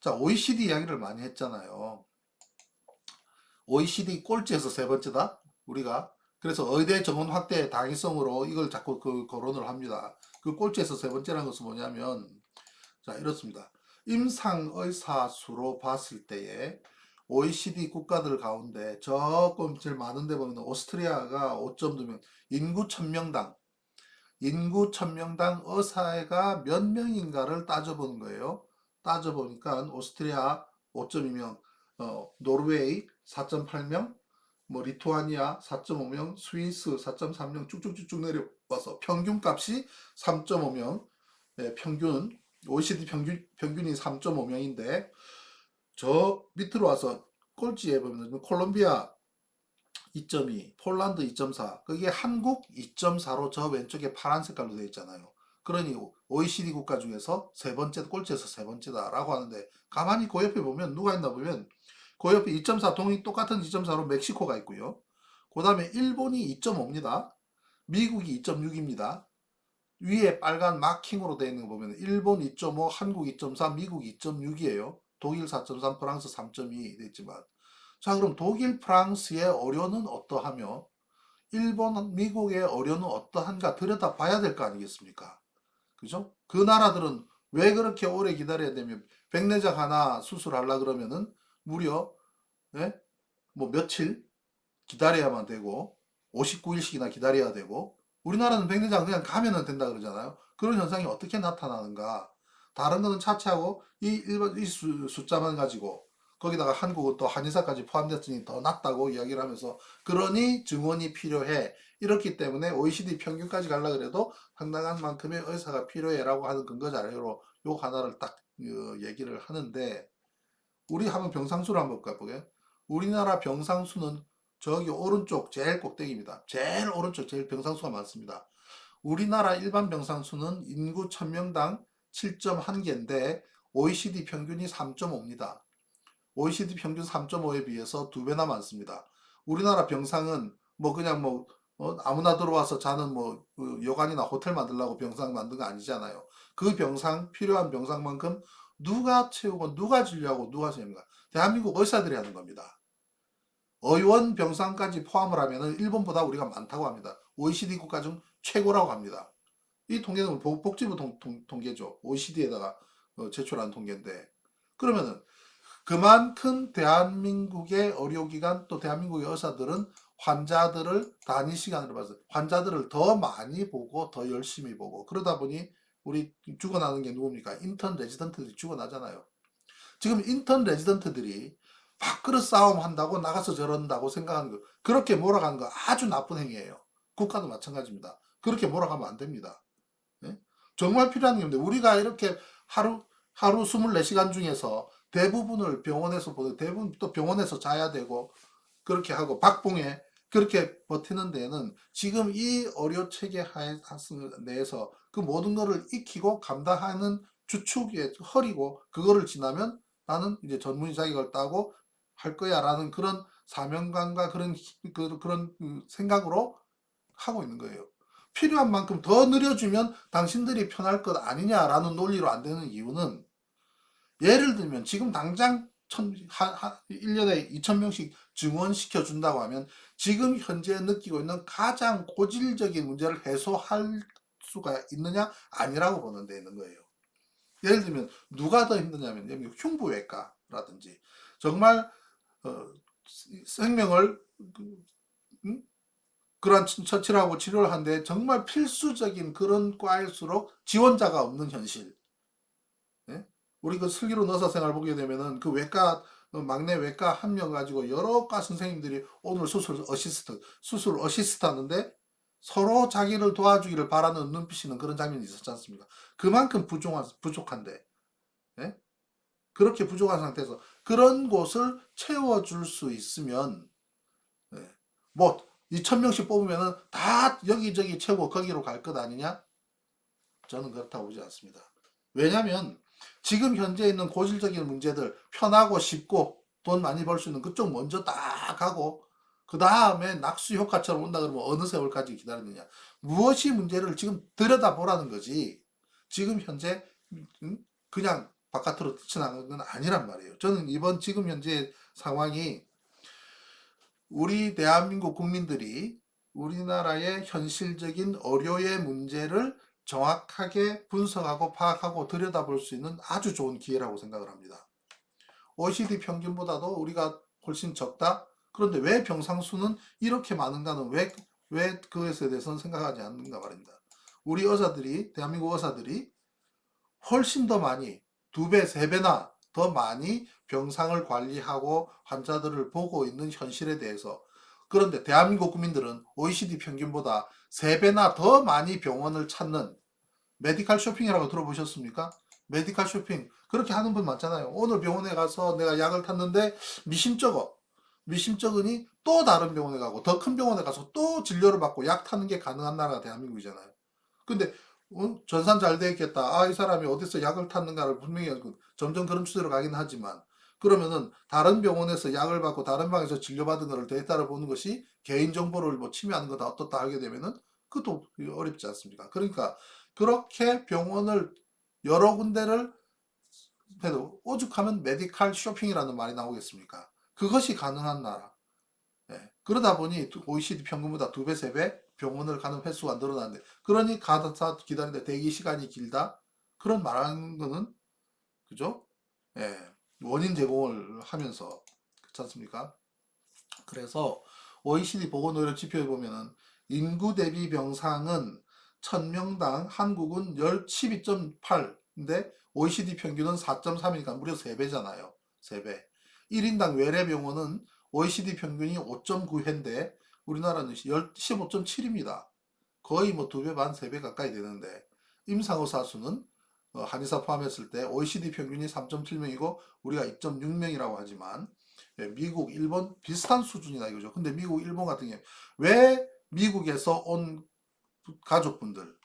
자, OECD 이야기를 많이 했잖아요. OECD 꼴찌에서 세 번째다. 우리가. 그래서 의대 정원 확대 당위성으로 이걸 자꾸 그 거론을 합니다. 그 꼴찌에서 세 번째라는 것은 뭐냐면, 자, 이렇습니다. 임상의사 수로 봤을 때에 OECD 국가들 가운데 조금 제일 많은데 보면 오스트리아가 5.2명, 인구 1000명당, 인구 1000명당 의사가 몇 명인가를 따져보는 거예요. 따져보니까 오스트리아 5.2명, 어, 노르웨이 4.8명, 뭐 리투아니아 4.5명, 스위스 4.3명 쭉쭉쭉쭉 내려와서 평균 값이 3.5명, 네, 평균 OECD 평균 평균이 3.5명인데 저 밑으로 와서 꼴찌에 보면 콜롬비아 2.2, 폴란드 2.4, 그게 한국 2.4로 저 왼쪽에 파란 색깔로 되어 있잖아요. 그러니 OECD 국가 중에서 세 번째 꼴찌에서 세 번째다라고 하는데 가만히 그 옆에 보면 누가 있나 보면 그 옆에 2.4 동이 똑같은 2.4로 멕시코가 있고요. 그 다음에 일본이 2.5입니다. 미국이 2.6입니다. 위에 빨간 마킹으로 되어 있는 거 보면 일본 2.5, 한국 2.4, 미국 2.6이에요. 독일 4.3, 프랑스 3.2 되있지만 자 그럼 독일, 프랑스의 어려는 어떠하며 일본, 미국의 어려는 어떠한가 들여다봐야 될 거 아니겠습니까? 그죠? 그 나라들은 왜 그렇게 오래 기다려야 되면 백내장 하나 수술하려 그러면은 무려 예? 뭐 며칠 기다려야만 되고 59일씩이나 기다려야 되고 우리나라는 백내장 그냥 가면은 된다 그러잖아요. 그런 현상이 어떻게 나타나는가? 다른 거는 차치하고 이 일반 이 수, 숫자만 가지고 거기다가 한국은 또 한의사까지 포함됐으니 더 낫다고 이야기를 하면서 그러니 증원이 필요해. 이렇기 때문에 OECD 평균까지 가려 그래도 상당한 만큼의 의사가 필요해라고 하는 근거 자료로 요 하나를 딱 어, 얘기를 하는데 우리 한번 병상수를 한번 볼까요? 우리나라 병상수는 저기 오른쪽 제일 꼭대기입니다. 제일 오른쪽 제일 병상수가 많습니다. 우리나라 일반 병상수는 인구 1000명당 7.1개인데 OECD 평균이 3.5입니다. OECD 평균 3.5에 비해서 두 배나 많습니다. 우리나라 병상은 뭐 그냥 뭐 어, 아무나 들어와서 자는 뭐그 여관이나 호텔 만들려고 병상 만든 거 아니잖아요. 그 병상 필요한 병상만큼 누가 채우고 누가 진료하고 누가 세입니까? 대한민국 의사들이 하는 겁니다. 의원 병상까지 포함을 하면은 일본보다 우리가 많다고 합니다. OECD 국가 중 최고라고 합니다. 이 통계는 복- 복지부 통, 계죠 OECD에다가 제출한 통계인데 그러면은 그만큼 대한민국의 의료기관 또 대한민국의 의사들은 환자들을 단위 시간으로 봐서 환자들을 더 많이 보고 더 열심히 보고 그러다 보니 우리 죽어나는 게 누굽니까? 인턴 레지던트들이 죽어나잖아요. 지금 인턴 레지던트들이 밥그릇 싸움 한다고 나가서 저런다고 생각하는 거 그렇게 몰아가는 거 아주 나쁜 행위예요. 국가도 마찬가지입니다. 그렇게 몰아가면 안 됩니다. 예? 정말 필요한 게 있는데 우리가 이렇게 하루 하루 24시간 중에서 대부분을 병원에서 보내 대부분 또 병원에서 자야 되고 그렇게 하고 박봉에 그렇게 버티는 데는 지금 이 의료 체계 내에서 그 모든 거를 익히고 감당하는 주축의 허리고 그거를 지나면 나는 이제 전문의 자격을 따고 할 거야라는 그런 사명감과 그런 히- 그, 그런 그 생각으로 하고 있는 거예요. 필요한 만큼 더 늘려주면 당신들이 편할 것 아니냐라는 논리로 안 되는 이유는 예를 들면 지금 당장 천, 하, 하, 1년에 2,000명씩 증원시켜 준다고 하면 지금 현재 느끼고 있는 가장 고질적인 문제를 해소할 수가 있느냐? 아니라고 보는 데 있는 거예요. 예를 들면 누가 더 힘드냐면 흉부외과라든지 정말 어, 생명을 그, 음? 그러한 처치를 하고 치료를 하는데 정말 필수적인 그런 과일수록 지원자가 없는 현실. 예? 우리 그 슬기로 의사 생활 보게 되면은 그 외과 어, 막내 외과 한 명 가지고 여러 과 선생님들이 오늘 수술 어시스트 수술 어시스트 하는데 서로 자기를 도와주기를 바라는 눈빛이는 그런 장면이 있었지 않습니까? 그만큼 부족한 부족한데 예? 그렇게 부족한 상태에서 그런 곳을 채워줄 수 있으면 예. 뭐 2,000명씩 뽑으면은 다 여기저기 채우고 거기로 갈 것 아니냐? 저는 그렇다고 보지 않습니다. 왜냐면 지금 현재 있는 고질적인 문제들 편하고 쉽고 돈 많이 벌 수 있는 그쪽 먼저 딱 하고 그 다음에 낙수 효과처럼 온다 그러면 어느 세월까지 기다리느냐. 무엇이 문제를 지금 들여다보라는 거지. 지금 현재 음, 그냥 바깥으로 뛰쳐나간 건 아니란 말이에요. 저는 이번 지금 현재 상황이 우리 대한민국 국민들이 우리나라의 현실적인 의료의 문제를 정확하게 분석하고 파악하고 들여다볼 수 있는 아주 좋은 기회라고 생각을 합니다. OECD 평균보다도 우리가 훨씬 적다? 그런데 왜 병상수는 이렇게 많은가는 왜, 왜 그것에 대해서는 생각하지 않는가 말입니다. 우리 의사들이, 대한민국 의사들이 훨씬 더 많이, 두 배, 세 배나 더 많이 병상을 관리하고 환자들을 보고 있는 현실에 대해서 그런데 대한민국 국민들은 OECD 평균보다 세 배나 더 많이 병원을 찾는 메디칼 쇼핑이라고 들어보셨습니까? 메디칼 쇼핑 그렇게 하는 분 많잖아요. 오늘 병원에 가서 내가 약을 탔는데 미심쩍어. 미심쩍으니 또 다른 병원에 가고 더 큰 병원에 가서 또 진료를 받고 약 타는 게 가능한 나라가 대한민국이잖아요. 근데 어? 전산 잘 돼 있겠다. 아, 이 사람이 어디서 약을 탔는가를 분명히 알고 점점 그런 추세로 가긴 하지만 그러면은 다른 병원에서 약을 받고 다른 방에서 진료받은 거를 데이터를 보는 것이 개인 정보를 뭐 침해하는 거다 어떻다 하게 되면은 그것도 어렵지 않습니까? 그러니까 그렇게 병원을 여러 군데를 해도 오죽하면 메디칼 쇼핑이라는 말이 나오겠습니까? 그것이 가능한 나라. 예. 그러다 보니 OECD 평균보다 두 배, 세 배 병원을 가는 횟수가 늘어나는데, 그러니 가다 기다리는데 대기 시간이 길다? 그런 말하는 거는, 그죠? 예. 원인 제공을 하면서, 그렇지 않습니까? 그래서 OECD 보건의료 지표에 보면은 인구 대비 병상은 1000명당 한국은 12.8인데 OECD 평균은 4.3이니까 무려 3배잖아요. 3배. 1인당 외래병원은 OECD 평균이 5.9회인데 우리나라는 15.7입니다. 거의 뭐 2배 반, 3배 가까이 되는데 임상의사 수는 어, 한의사 포함했을 때 OECD 평균이 3.7명이고 우리가 2.6명이라고 하지만 예, 미국, 일본 비슷한 수준이다 이거죠. 근데 미국, 일본 같은 경우에 왜 미국에서 온 가족분들,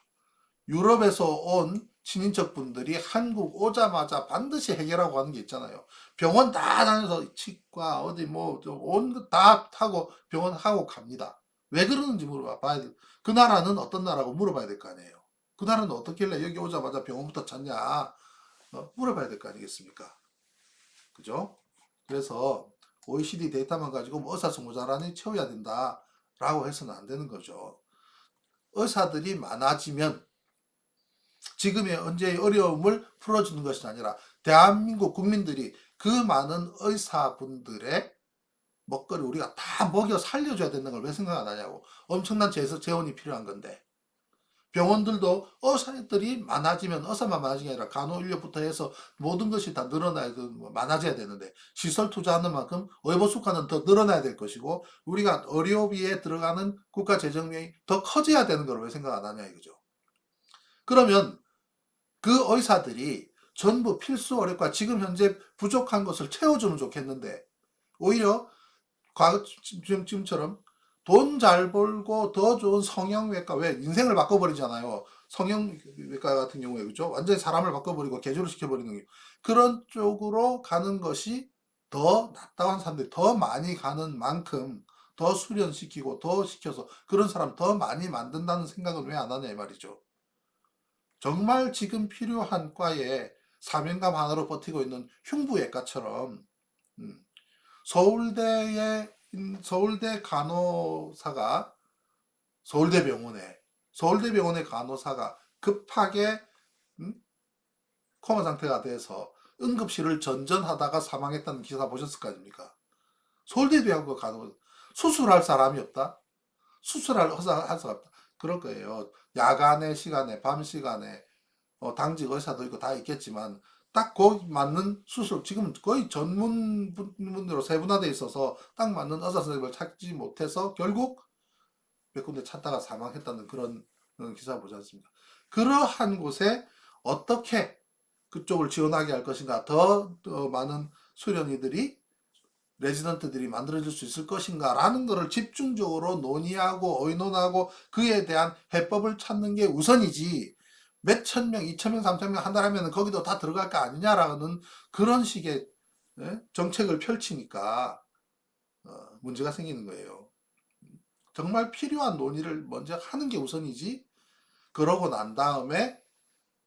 유럽에서 온 친인척분들이 한국 오자마자 반드시 해결하고 하는 게 있잖아요. 병원 다 다녀서 치과 어디 뭐온다 타고 병원 하고 갑니다. 왜 그러는지 물어봐야 돼. 그 나라는 어떤 나라고 물어봐야 될 거 아니에요. 그 나라는 어떻길래 여기 오자마자 병원부터 찾냐 어? 물어봐야 될 거 아니겠습니까? 그죠? 그래서 OECD 데이터만 가지고 뭐 의사 성모자란이 채워야 된다라고 해서는 안 되는 거죠. 의사들이 많아지면 지금의 현재의 어려움을 풀어주는 것이 아니라 대한민국 국민들이 그 많은 의사분들의 먹거리 우리가 다 먹여 살려줘야 된다는 걸 왜 생각 안 하냐고 엄청난 재서 재원이 필요한 건데 병원들도 의사들이 많아지면 의사만 많아지는 게 아니라 간호 인력부터 해서 모든 것이 다 늘어나야 그 많아져야 되는데 시설 투자하는 만큼 의료 수가는 더 늘어나야 될 것이고 우리가 의료비에 들어가는 국가 재정량이 더 커져야 되는 걸 왜 생각 안 하냐 이거죠. 그러면 그 의사들이 전부 필수 의료과 지금 현재 부족한 것을 채워주면 좋겠는데 오히려 과거 지금 지금처럼 돈 잘 벌고 더 좋은 성형외과 왜 인생을 바꿔버리잖아요. 성형외과 같은 경우에 그죠? 완전히 사람을 바꿔버리고 개조를 시켜버리는 게 그런 쪽으로 가는 것이 더 낫다고 사람들이 더 많이 가는 만큼 더 수련시키고 더 시켜서 그런 사람 더 많이 만든다는 생각은 왜안 하냐 이 말이죠. 정말 지금 필요한 과에 사명감 하나로 버티고 있는 흉부외과처럼 음, 서울대의 서울대 간호사가 서울대병원에 서울대병원의 간호사가 급하게 음, 코마 상태가 돼서 응급실을 전전하다가 사망했다는 기사 보셨을 거 아닙니까? 서울대병원 간호 수술할 사람이 없다. 수술할 의사가 없다. 그럴 거예요. 야간의 시간에, 밤 시간에, 어, 당직 의사도 있고 다 있겠지만, 딱 거기 맞는 수술, 지금 거의 전문 분으로 세분화되어 있어서 딱 맞는 의사 선생님을 찾지 못해서 결국 몇 군데 찾다가 사망했다는 그런 기사 보지 않습니까? 그러한 곳에 어떻게 그쪽을 지원하게 할 것인가, 더, 더 많은 수련이들이 레지던트들이 만들어질 수 있을 것인가 라는 것을 집중적으로 논의하고 의논하고 그에 대한 해법을 찾는 게 우선이지 몇 천 명, 이천 명, 삼천 명 한다라면 거기도 다 들어갈 거 아니냐라는 그런 식의 예? 정책을 펼치니까 어, 문제가 생기는 거예요. 정말 필요한 논의를 먼저 하는 게 우선이지 그러고 난 다음에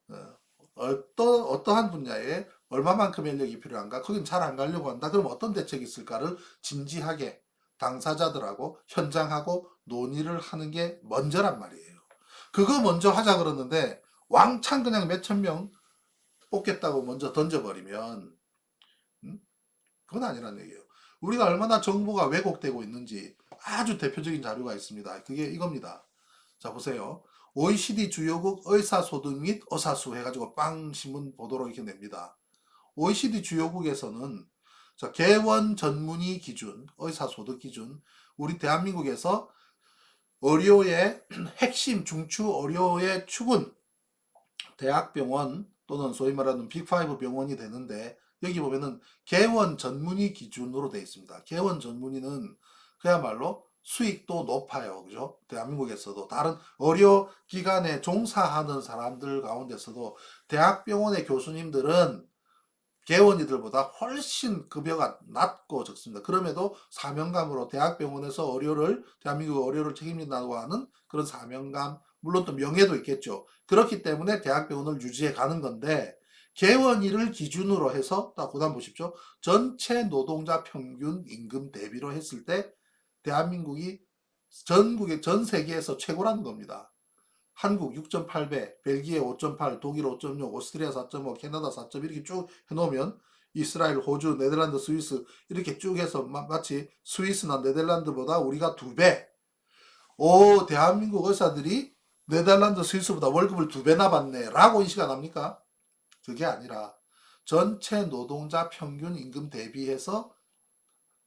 어, 어떠, 어떠한 분야에 얼마만큼 인력이 필요한가? 거긴 잘 안 가려고 한다. 그럼 어떤 대책이 있을까를 진지하게 당사자들하고 현장하고 논의를 하는 게 먼저란 말이에요. 그거 먼저 하자 그러는데 왕창 그냥 몇천 명 뽑겠다고 먼저 던져버리면 음? 그건 아니란 얘기예요. 우리가 얼마나 정보가 왜곡되고 있는지 아주 대표적인 자료가 있습니다. 그게 이겁니다. 자 보세요. OECD 주요국 의사소득 및 의사수 해가지고 빵 신문 보도로 이렇게 냅니다. OECD 주요국에서는 자, 개원 전문의 기준, 의사소득 기준, 우리 대한민국에서 의료의 핵심 중추 의료의 축은 대학병원 또는 소위 말하는 빅5 병원이 되는데 여기 보면은 개원 전문의 기준으로 되어 있습니다. 개원 전문의는 그야말로 수익도 높아요. 그죠? 대한민국에서도 다른 의료 기관에 종사하는 사람들 가운데서도 대학병원의 교수님들은 개원이들보다 훨씬 급여가 낮고 적습니다. 그럼에도 사명감으로 대학병원에서 의료를 대한민국 의료를 책임진다고 하는 그런 사명감 물론 또 명예도 있겠죠. 그렇기 때문에 대학병원을 유지해 가는 건데 개원일을 기준으로 해서 딱 그다음 보십시오. 전체 노동자 평균 임금 대비로 했을 때 대한민국이 전국의 전 세계에서 최고라는 겁니다. 한국 6.8배, 벨기에 5.8, 독일 5.6, 오스트리아 4.5, 캐나다 4.1 이렇게 쭉 해놓으면 이스라엘, 호주, 네덜란드, 스위스 이렇게 쭉 해서 마, 마치 스위스나 네덜란드보다 우리가 두 배. 오, 대한민국 의사들이 네덜란드, 스위스보다 월급을 두 배나 받네. 라고 인식 안 합니까? 그게 아니라 전체 노동자 평균 임금 대비해서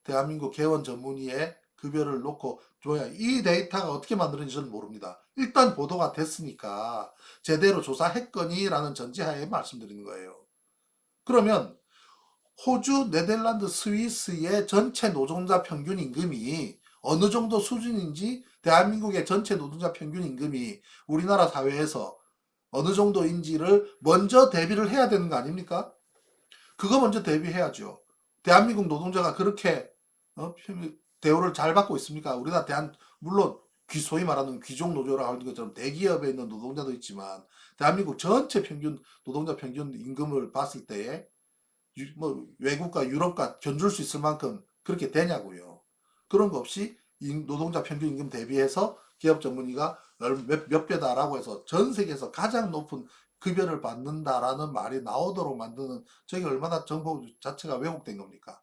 대한민국 개원 전문의의 급여를 놓고 줘야 이 데이터가 어떻게 저는 모릅니다. 일단 보도가 됐으니까 제대로 조사했거니라는 전제하에 말씀드리는 거예요. 그러면 호주, 네덜란드, 스위스의 전체 노동자 평균 임금이 어느 정도 수준인지 대한민국의 전체 노동자 평균 임금이 우리나라 사회에서 어느 정도인지를 먼저 대비를 해야 되는 거 아닙니까? 그거 먼저 대비해야죠. 대한민국 노동자가 그렇게 어, 대우를 잘 받고 있습니까? 우리나라 대한 물론 귀 소위 말하는 귀족 노조라 하는 것처럼 대기업에 있는 노동자도 있지만 대한민국 전체 평균 노동자 평균 임금을 봤을 때에 유- 뭐 외국과 유럽과 견줄 수 있을 만큼 그렇게 되냐고요. 그런 거 없이 임- 노동자 평균 임금 대비해서 기업 전문의가 얼- 몇, 몇 배다라고 해서 전 세계에서 가장 높은 급여를 받는다라는 말이 나오도록 만드는 저게 얼마나 정보 자체가 왜곡된 겁니까?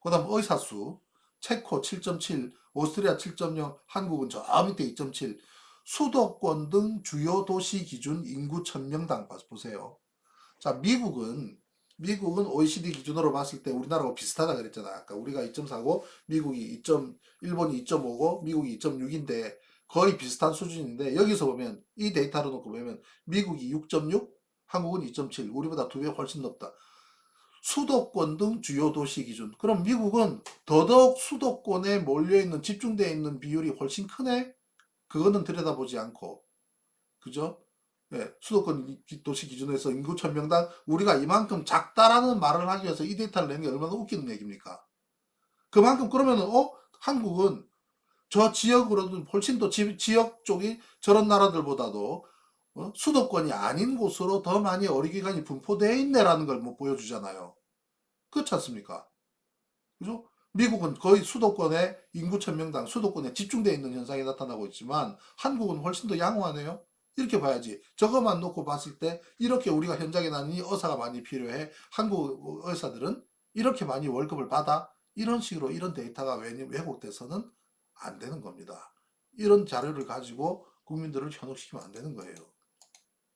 그 다음 의사 수 체코 7.7, 오스트리아 7.0, 한국은 저 밑에 2.7 수도권 등 주요 도시 기준 인구 1000명당 보세요. 자, 미국은 미국은 OECD 기준으로 봤을 때 우리나라하고 비슷하다 그랬잖아. 아까 우리가 2.4고 미국이 2. 일본이 2.5고 미국이 2.6인데 거의 비슷한 수준인데 여기서 보면 이 데이터로 놓고 보면 미국이 6.6, 한국은 2.7, 우리보다 두 배 훨씬 높다. 수도권 등 주요 도시 기준. 그럼 미국은 더더욱 수도권에 몰려있는, 집중되어 있는 비율이 훨씬 크네? 그거는 들여다보지 않고. 그죠? 예, 수도권 기- 도시 기준에서 인구 1000명당 우리가 이만큼 작다라는 말을 하기 위해서 이 데이터를 내는 게 얼마나 웃기는 얘기입니까? 그만큼 그러면은, 어? 한국은 저 지역으로는 훨씬 더 지, 지역 쪽이 저런 나라들보다도 어? 수도권이 아닌 곳으로 더 많이 어린이기관이 분포되어 있네라는 걸 뭐 보여주잖아요. 그렇지 않습니까? 그죠? 미국은 거의 수도권에 인구 1000명당 수도권에 집중되어 있는 현상이 나타나고 있지만 한국은 훨씬 더 양호하네요. 이렇게 봐야지. 저것만 놓고 봤을 때 이렇게 우리가 현장에 나니 의사가 많이 필요해. 한국 의사들은 이렇게 많이 월급을 받아. 이런 식으로 이런 데이터가 왜- 왜곡돼서는 안 되는 겁니다. 이런 자료를 가지고 국민들을 현혹시키면 안 되는 거예요.